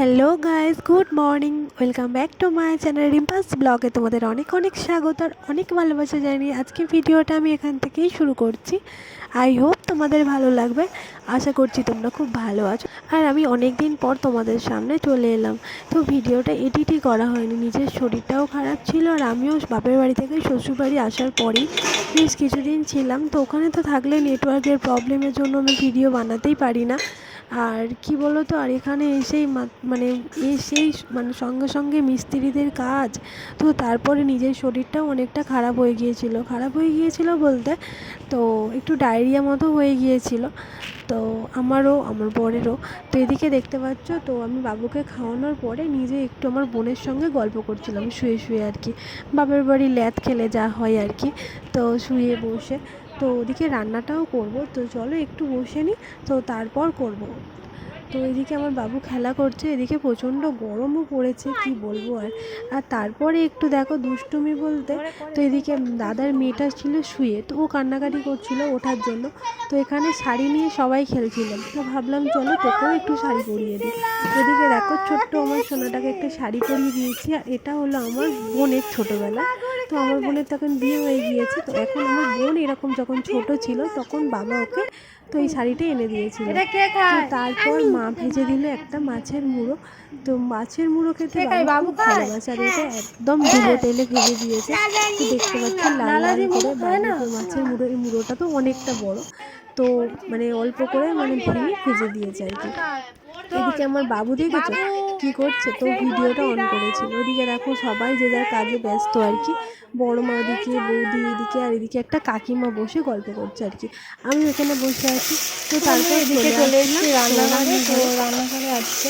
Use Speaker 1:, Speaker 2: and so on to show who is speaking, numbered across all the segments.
Speaker 1: Hello guys good morning welcome back to my channel রিম্পাস ব্লগে তোমাদের অনেক অনেক স্বাগত আর অনেক ভালোবাসা জানিয়ে আজকে ভিডিওটা আমি এখান থেকেই শুরু করছি। আই হোপ তোমাদের ভালো লাগবে। আশা করছি তোমরা খুব ভালো আছো। আর আমি অনেক দিন পর তোমাদের সামনে চলে এলাম। তো ভিডিওটা এডিটই করা হয়নি। নিজের শরীরটাও খারাপ ছিল আর আমিও বাপের বাড়ি থেকে শ্বশুরবাড়ি আসার পরেই বেশ কিছুদিন ছিলাম। তো ওখানে তো থাকলে নেটওয়ার্কের প্রবলেমের জন্য আমি ভিডিও বানাতেই পারি না। আর কি বলো তো আর এখানে এসেই মানে এসেই মানে সঙ্গে সঙ্গে মিস্ত্রিদের কাজ। তো তারপরে নিজের শরীরটাও অনেকটা খারাপ হয়ে গিয়েছিল। খারাপ হয়ে গিয়েছিল বলতে তো একটু ডায়রিয়া মতো হয়ে গিয়েছিল। তো আমারও, আমার বরেরও। তো এদিকে দেখতে পাচ্ছ, তো আমি বাবুকে খাওয়ানোর পরে নিজে একটু আমার বোনের সঙ্গে গল্প করছিলাম, শুয়ে শুয়ে আর কি। বাপের বাড়ি ল্যাদ খেলে যা হয় আর কি। তো শুয়ে বসে তো ওদিকে রান্নাটাও করব। তো চলো একটু বসে নিই তো তারপর করব। তো এদিকে আমার বাবু খেলা করছে, এদিকে প্রচণ্ড গরমও পড়েছে, কি বলব আর। আর তারপরে একটু দেখো দুষ্টুমি বলতে, তো এদিকে দাদার মেয়েটা ছিল শুয়ে, তো ও কান্নাকাটি করছিল ওঠার জন্য। তো এখানে শাড়ি নিয়ে সবাই খেলছিলাম তো ভাবলাম চলো তোকেও একটু শাড়ি পরিয়ে দিই। এদিকে দেখো ছোট্ট আমার সোনাটাকে একটা শাড়ি পরিয়ে দিয়েছি, আর এটা হলো আমার বোনের ছোটোবেলা। তো আমার বোনের তখন বিয়ে হয়ে গিয়েছে তো এখন আমার বোন এরকম যখন ছোট ছিল তখন বাবা ওকে তো এই শাড়িটা এনে দিয়েছিল। তো তারপর মা ভেজে দিল একটা মাছের মুড়ো। তো মাছের মুড়ো খেতে বাবু ভালোবাসে আর এটা একদম ডুবো তেলে ভেজে দিয়েছে। তো দেখতে পাচ্ছেন লাল লাল করে মাছের মুড়ো এই মুড়োটা তো অনেকটা বড়। তো মানে অল্প করে মানে ভেঙে ভেজে দিয়েছে আর কি। এদিকে আমার বাবু দিয়ে দেখেছ কি করছে? তো ভিডিওটা অন করেছিল। ওদিকে দেখো সবাই যে যার কাজে ব্যস্ত আর কি। বড় মা ওদিকে বৌদি এদিকে আর এদিকে একটা কাকিমা বসে গল্প করছে আর কি। আমি ওখানে বসে আছি। তো তারপর
Speaker 2: এদিকে চলে এসেছি রান্নাঘরে। তো
Speaker 1: রান্নাঘরে
Speaker 2: আসছে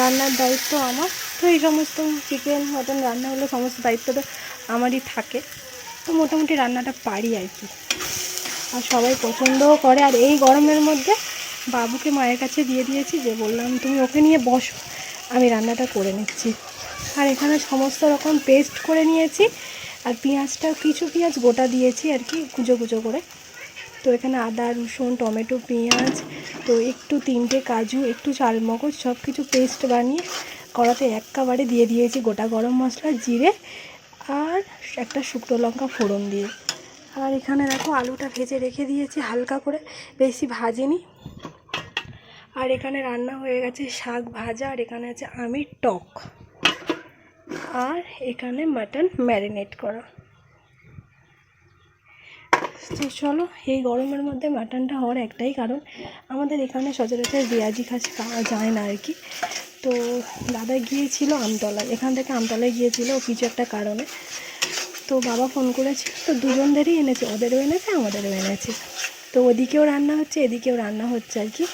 Speaker 2: রান্নার দায়িত্ব আমার। তো এই সমস্ত চিকেন মটন রান্না হলে সমস্ত দায়িত্বটা আমারই থাকে। তো মোটামুটি রান্নাটা পারি আর কি। আর সবাই পছন্দও করে। আর এই গরমের মধ্যে বাবুকে মায়ের কাছে দিয়ে দিয়েছি যে বললাম তুমি ওকে নিয়ে বসো। আমি রান্নাটা করে নিচ্ছি। আর এখানে সমস্ত রকম পেস্ট করে নিয়েছি। আর পেঁয়াজটা কিছু পেঁয়াজ গোটা দিয়েছি আর কি কুচো কুচো করে। তো এখানে আদা, রসুন, টমেটো, পেঁয়াজ, তো একটু তিনটে কাজু, একটু চালমগজ সব কিছু পেস্ট বানিয়ে কড়াতে একেবারে দিয়ে দিয়েছি গোটা গরম মশলা, জিরে আর একটা শুকনো লঙ্কা ফোড়ন দিয়ে। আর এখানে দেখো আলুটা ভেজে রেখে দিয়েছি হালকা করে, বেশি ভাজিনি। আর এখানে রান্না হয়ে গেছে শাক ভাজা, আর এখানে আছে আমি টক। আর এখানে মাটন ম্যারিনেট করা। তো চলো, এই গরমের মধ্যে মাটনটা হওয়ার একটাই কারণ, আমাদের এখানে সচরাচর রেয়াজি খাসি পাওয়া যায় না আর কি। তো দাদা গিয়েছিল আমতলায়, এখান থেকে আমতলায় গিয়েছিল কিছু একটা কারণে। তো বাবা ফোন করেছিল, তো দুজনদেরই এনেছে, ওদেরও এনেছে, আমাদেরও এনেছে। তো ওদিকেও রান্না হচ্ছে, এদিকেও রান্না হচ্ছে আর কি।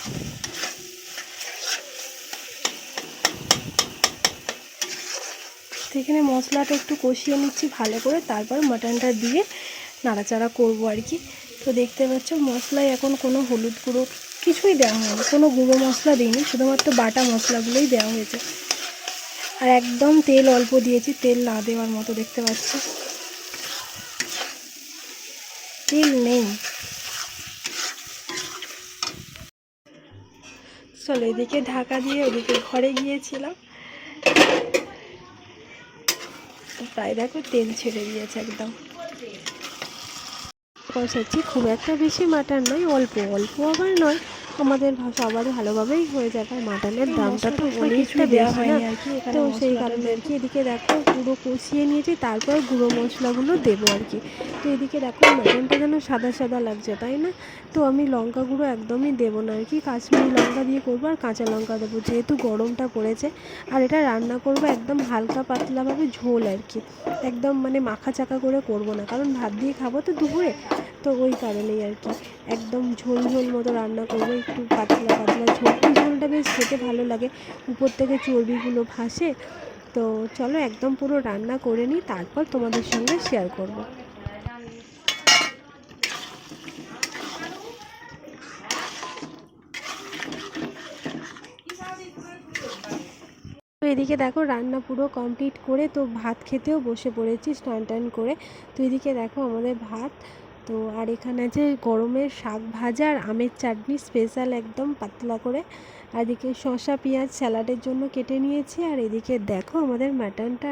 Speaker 2: তো এখানে মশলাটা একটু কষিয়ে নিচ্ছি ভালো করে, তারপর মাটনটা দিয়ে নাড়াচাড়া করব আর কি। তো দেখতে পাচ্ছ, মশলায় এখন কোনো হলুদ গুঁড়ো কিছুই দেওয়া হয়নি, কোনো গুঁড়ো মশলা দিইনি, শুধুমাত্র বাটা মশলাগুলোই দেওয়া হয়েছে। আর একদম তেল অল্প দিয়েছি, তেল না দেওয়ার মতো দেখতে পাচ্ছ। তেল নেই। চলো এদিকে ঢাকা দিয়ে ওদিকে ঘরে গিয়েছিলাম তো প্রায় দেখো তেল ছেড়ে দিয়েছে একদম।
Speaker 1: কষাচ্ছি, খুব একটা বেশি মাটার নয়, অল্প অল্প আবার নয়। আমাদের ভা- সবার ভালোভাবেই হয়ে যাবে আর মাটনের দামটা তো অনেকটা বেশি না।
Speaker 2: আর কি
Speaker 1: তো সেই কারণে আর কি এদিকে দেখো পুরো কষিয়ে নিয়েছি তারপর গুঁড়ো মশলাগুলো দেবো আর কি। তো এদিকে দেখো মাটনটা যেন সাদা সাদা লাগছে তাই না? তো আমি লঙ্কা গুঁড়ো একদমই দেবো না আর কি। কাশ্মীরি লঙ্কা দিয়ে করব আর কাঁচা লঙ্কা দেবো যেহেতু গরমটা পড়েছে। আর এটা রান্না করব একদম হালকা পাতলাভাবে ঝোল আর কি। একদম মানে মাখা চাকা করে করব না কারণ ভাত দিয়ে খাব তো দুপুরে। তো ওই কারণেই আর কি। একদম ঝোল ঝোল মতো রান্না করব, একটু পাতলা পাতলা ঝোল। ঝোলটা বেশ খেতে ভালো লাগে, উপর থেকে চর্বিগুলো ভাসে। তো চলো একদম পুরো রান্না করে নিই, তারপর তোমাদের সঙ্গে শেয়ার করব। তো এদিকে দেখো রান্না পুরো কমপ্লিট করে, তো ভাত খেতেও বসে পড়েছি স্নান টান করে। তো এদিকে দেখো আমাদের ভাত তো আর এখানে আছে গরমের শাক ভাজা আর আমের চাটনি স্পেশাল একদম পাতলা করে। আর এদিকে শসা, পেঁয়াজ স্যালাডের জন্য কেটে নিয়েছি। আর এদিকে দেখো আমাদের মাটনটা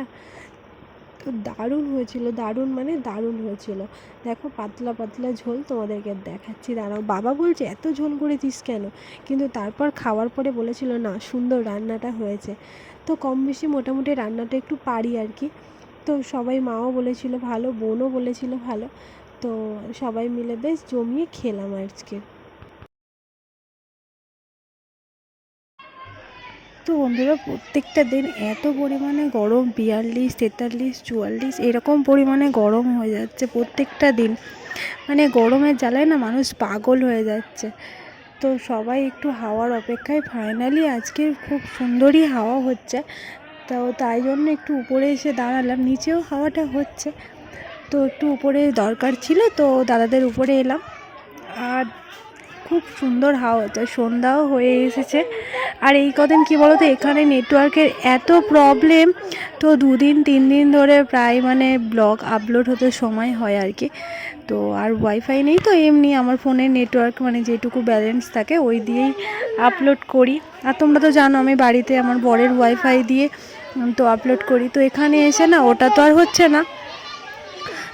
Speaker 1: তো দারুণ হয়েছিল, দারুণ মানে দারুণ হয়েছিল। দেখো পাতলা পাতলা ঝোল তোমাদেরকে দেখাচ্ছি। দাঁড়াও, বাবা বলছে, এত ঝোল করেছিস কেন? কিন্তু তারপর খাওয়ার পরে বলেছিল, না, সুন্দর রান্নাটা হয়েছে। তো কম বেশি মোটামুটি রান্নাটা একটু পারি আর কি। তো সবাই মাও বলেছিল ভালো, বোনও বলেছিল ভালো। তো সবাই মিলে বেশ জমিয়ে খেলাম আজকে।
Speaker 2: তো বন্ধুরা, প্রত্যেকটা দিন এত পরিমাণে গরম, বিয়াল্লিশ, তেতাল্লিশ, চুয়াল্লিশ, এরকম পরিমাণে গরম হয়ে যাচ্ছে প্রত্যেকটা দিন। মানে গরমের জ্বালায় না মানুষ পাগল হয়ে যাচ্ছে। তো সবাই একটু হাওয়ার অপেক্ষায় ফাইনালি আজকে খুব সুন্দরই হাওয়া হচ্ছে। তো তাই জন্য একটু উপরে এসে দাঁড়ালাম, নিচেও হাওয়াটা হচ্ছে। তো একটু উপরে দরকার ছিল, তো দাদাদের উপরে এলাম। আর খুব সুন্দর হাওয়া হচ্ছে সন্ধ্যাও হয়ে এসেছে। আর এই কদিন কী বলো তো এখানে নেটওয়ার্কের এত প্রবলেম তো দুদিন, তিন দিন ধরে প্রায় মানে ব্লগ আপলোড হতে সময় হয় আর কি। তো আর ওয়াইফাই নেই তো এমনি, আমার ফোনের নেটওয়ার্ক মানে যেটুকু ব্যালেন্স থাকে, ওই দিয়েই আপলোড করি। আর তোমরা তো জানো, আমি বাড়িতে আমার বরের ওয়াইফাই দিয়ে তো আপলোড করি। তো এখানে এসে না, ওটা তো আর হচ্ছে না।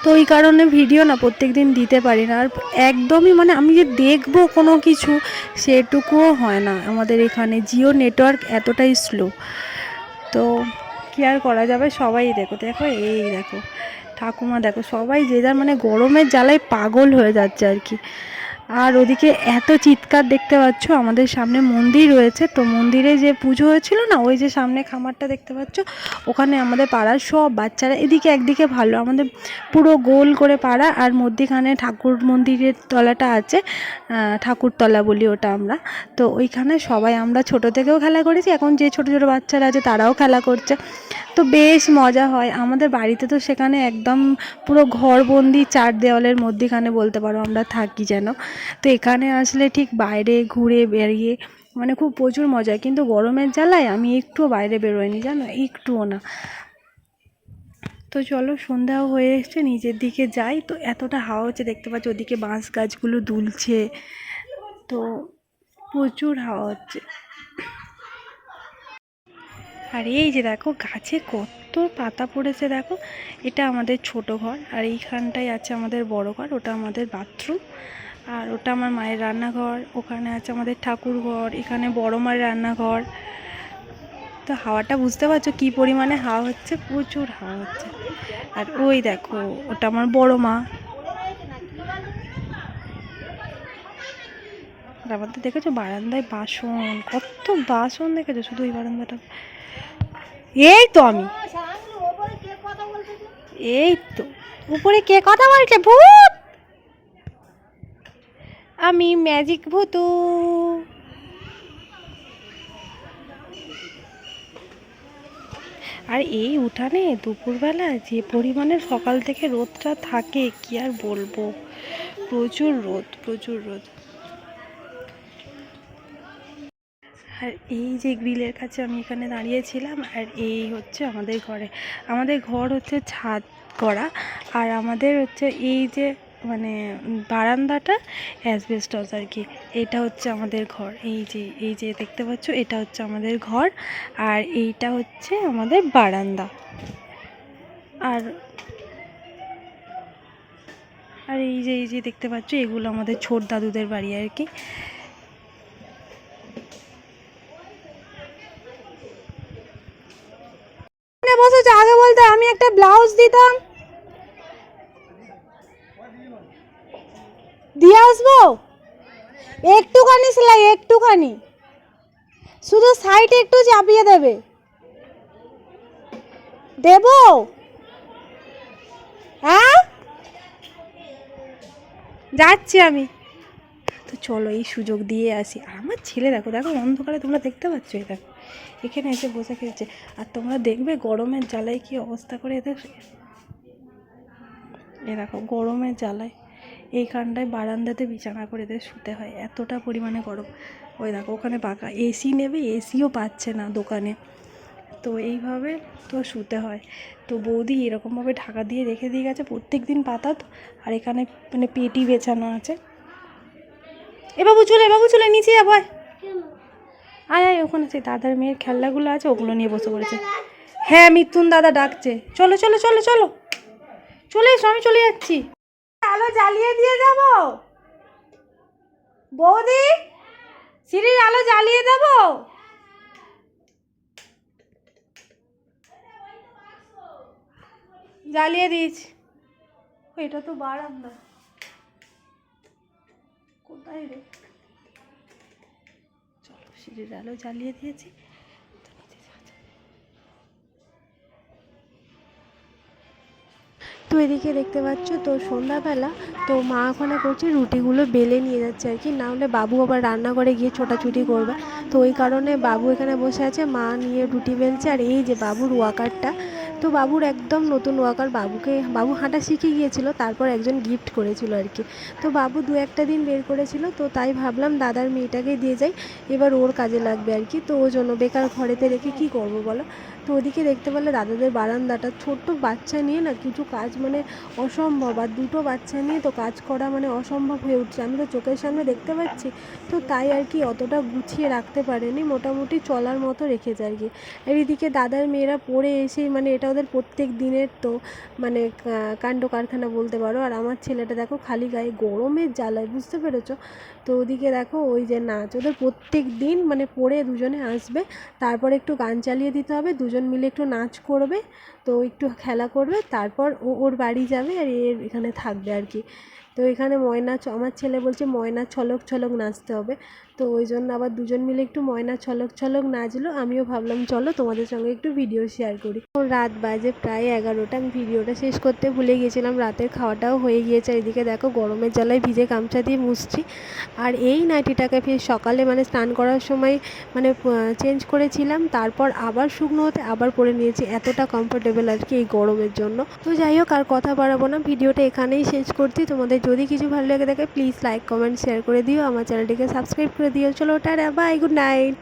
Speaker 2: তো ওই কারণে ভিডিও না প্রত্যেক দিন দিতে পারি না। আর একদমই মানে আমি যে দেখব কোনো কিছু, সেটুকুও হয় না। আমাদের এখানে জিও নেটওয়ার্ক এতটাই স্লো তো কী আর করা যাবে? সবাই দেখো দেখো, এই দেখো। ঠাকুমা দেখো, সবাই যে যার মানে গরমের জ্বালায় পাগল হয়ে যাচ্ছে আর কি। আর ওদিকে এত চিৎকার দেখতে পাচ্ছ, আমাদের সামনে মন্দির রয়েছে। তো মন্দিরে যে পুজো হয়েছিল না, ওই যে সামনে খামারটা দেখতে পাচ্ছ, ওখানে আমাদের পাড়ার সব বাচ্চারা, এদিকে একদিকে ভালো, আমাদের পুরো গোল করে পাড়া, আর মধ্যিখানে ঠাকুর মন্দিরের তলাটা আছে ঠাকুরতলা বলি ওটা আমরা। তো ওইখানে সবাই, আমরা ছোট থেকেও খেলা করেছি, এখন যে ছোট ছোট বাচ্চারা আছে তারাও খেলা করছে। তো বেশ মজা হয়। আমাদের বাড়িতে তো সেখানে একদম পুরো ঘরবন্দি চার দেওয়ালের মধ্যিখানে বলতে পারো আমরা থাকি যেন। তো এখানে আসলে ঠিক বাইরে ঘুরে বেরিয়ে মানে খুব প্রচুর মজা। কিন্তু গরমের জ্বালায় আমি একটুও বাইরে বেরোয়নি জানো, একটুও না। তো চলো সন্ধ্যাও হয়ে এসছে, নিজের দিকে যাই। তো এতটা হাওয়া হচ্ছে, দেখতে পাচ্ছ ওদিকে বাঁশ গাছগুলো দুলছে। তো প্রচুর হাওয়া হচ্ছে। আর এই যে দেখো, গাছে কত পাতা পড়েছে দেখো। এটা আমাদের ছোট ঘর, আর এইখানটায় আছে আমাদের বড় ঘর, ওটা আমাদের বাথরুম। আর ওটা আমার মায়ের রান্নাঘর, ওখানে আছে আমাদের ঠাকুর ঘর, এখানে বড় মায়ের রান্নাঘর। তো হাওয়াটা বুঝতে পারছ কী পরিমাণে হাওয়া হচ্ছে? প্রচুর হাওয়া হচ্ছে। আর ওই দেখো, ওটা আমার বড় মা। আমাদের দেখেছ বারান্দায় বাসন, কত বাসন দেখেছ শুধু ওই বারান্দাটা? এই তো আমি। এই তো। উপরে কে কথা বলছে? ভূত! আমি ম্যাজিক ভূতু। আর এই উঠানে দুপুরবেলা যে পরিমাণে সকাল থেকে রোদটা থাকে কি আর বলব? প্রচুর রোদ প্রচুর রোদ। আর এই যে গ্রিলের কাছে আমি এখানে দাঁড়িয়েছিলাম, আর এই হচ্ছে আমাদের ঘরে। আমাদের ঘর হচ্ছে ছাদ করা, আর আমাদের হচ্ছে এই যে মানে বারান্দাটা অ্যাসবেস্টস আর কি, এটা হচ্ছে আমাদের ঘর। এই যে এই যে দেখতে পাচ্ছ, এটা হচ্ছে আমাদের ঘর, আর এইটা হচ্ছে আমাদের বারান্দা। আর আর এই যে এই যে দেখতে পাচ্ছ, এগুলো আমাদের ছোট দাদুদের বাড়ি আর কি বসেছে আগে বলতে আমি একটা ব্লাউজ দিতাম। দিয়ে আসব? একটুখানি সেলাই, একটুখানি। শুধু সাইডে একটু চাপিয়ে দেবে। দেব? হ্যাঁ? যাচ্ছি আমি। তো চলো এই সুযোগ দিয়ে আসি। আমার ছেলে দেখো দেখো অন্ধকারে তোমরা দেখতে পাচ্ছ এই দেখো। এখানে এসে বসে খেয়েছে। আর তোমরা দেখবে গরমের জ্বালায় কি অবস্থা করে এদের? এ দেখো, গরমের জ্বালায় এই এইখানটায় বারান্দাতে বিছানা করে এদের শুতে হয়। এতটা পরিমাণে গরম। ওই দেখো, ওখানে পাকা এসি নেবে, এসিও পাচ্ছে না দোকানে। তো এইভাবে তো শুতে হয়। তো বৌদি এরকমভাবে ঢাকা দিয়ে রেখে দিয়ে গেছে প্রত্যেক দিন পাতা তো, আর এখানে মানে পেটি বেছানো আছে। এ বাবু চলে বাবু চলে, নিচে যাব আয়। আয়, ওখানে সেই দাদার মেয়ের খেলনাগুলো আছে, ওগুলো নিয়ে বসে পড়েছে। হ্যাঁ মিথুন দাদা ডাকছে। চলো চলো চলো চলো। চলে এসো, আমি চলে যাচ্ছি। আলো জ্বালিয়ে দিয়ে যাব? বৌদি, সিঁড়ির আলো জ্বালিয়ে দেব? জ্বালিয়ে দিয়েছি। এটা তো বারান্দা। কোথায় রে? সিঁড়ির আলো জ্বালিয়ে দিয়েছি। তো
Speaker 1: এদিকে দেখতে পাচ্ছ, তো সন্ধ্যাবেলা তো মা ওখানে করছে রুটিগুলো বেলে নিয়ে যাচ্ছে আর কি, না হলে বাবু আবার রান্নাঘরে গিয়ে ছোটাছুটি করবে। তো ওই কারণে বাবু এখানে বসে আছে, মা নিয়ে রুটি বেলছে আর এই যে বাবুর ওয়াকারটা তো বাবুর একদম নতুন ওয়াকার বাবুকে, বাবু হাঁটা শিখে গিয়েছিল, তারপর একজন গিফট করেছিল আর কি। তো বাবু দু একটা দিন বের করেছিল, তো তাই ভাবলাম দাদার মেয়েটাকে দিয়ে যাই, এবার ওর কাজে লাগবে আর কি। তো ওই জন্য বেকার ঘরেতে রেখে কি করব বলো? তো ওদিকে দেখতে পেলে দাদাদের বারান্দাটা ছোট্ট বাচ্চা নিয়ে না কিছু কাজ মানে অসম্ভব, আর দুটো বাচ্চা নিয়ে তো কাজ করা মানে অসম্ভব হয়ে উঠছে। আমি তো চোখের সামনে দেখতে পাচ্ছি, তো তাই আর কি অতটা গুছিয়ে রাখতে পারেনি, মোটামুটি চলার মতো রেখেছে আর কি। আর এদিকে দাদার মেয়েরা পড়ে এসেই মানে এটা ওদের প্রত্যেক দিনের তো মানে কাণ্ড কারখানা বলতে পারো। আর আমার ছেলেটা দেখো খালি গায়ে গরমের জ্বালায়, বুঝতে পেরেছ? তো ওদিকে দেখো ওই যে নাচ, ওদের প্রত্যেক দিন মানে পড়ে দুজনে আসবে। তারপর একটু গান চালিয়ে দিতে হবে, দুজন মিলে একটু নাচ করবে, তো একটু খেলা করবে, তারপর ও, ওর বাড়ি যাবে আর এর এখানে থাকবে আর কি। তো এখানে ময়না আমার ছেলে বলছে ময়না ছলক ছলক নাচতে হবে। তো ওই জন্য আবার দুজন মিলে একটু ময়না ছলক ছলক নাচলো, আমিও ভাবলাম চলো তোমাদের সঙ্গে একটু ভিডিও শেয়ার করি। রাত বাজে প্রায় এগারোটা, আমি ভিডিওটা শেষ করতে ভুলে গিয়েছিলাম, রাতের খাওয়াটাও হয়ে গিয়েছে, এদিকে দেখো গরমের জ্বালায় ভিজে গামছা দিয়ে মুছছি। আর এই নাইটিটাকে ফের সকালে মানে স্নান করার সময় মানে চেঞ্জ করেছিলাম, তারপর আবার শুকনো হতে আবার পরে নিয়েছি, এতটা কমফোর্টেবল আর কি এই গরমের জন্য। তো যাই হোক, আর কথা বাড়াবো না, ভিডিওটা এখানেই শেষ করছি। তোমাদের যদি কিছু ভালো লেগে থাকে প্লিজ লাইক কমেন্ট শেয়ার করে দিও। আমার চ্যানেলটিকে সাবস্ক্রাইব করে দিও চলো টাটা বাই গুড নাইট।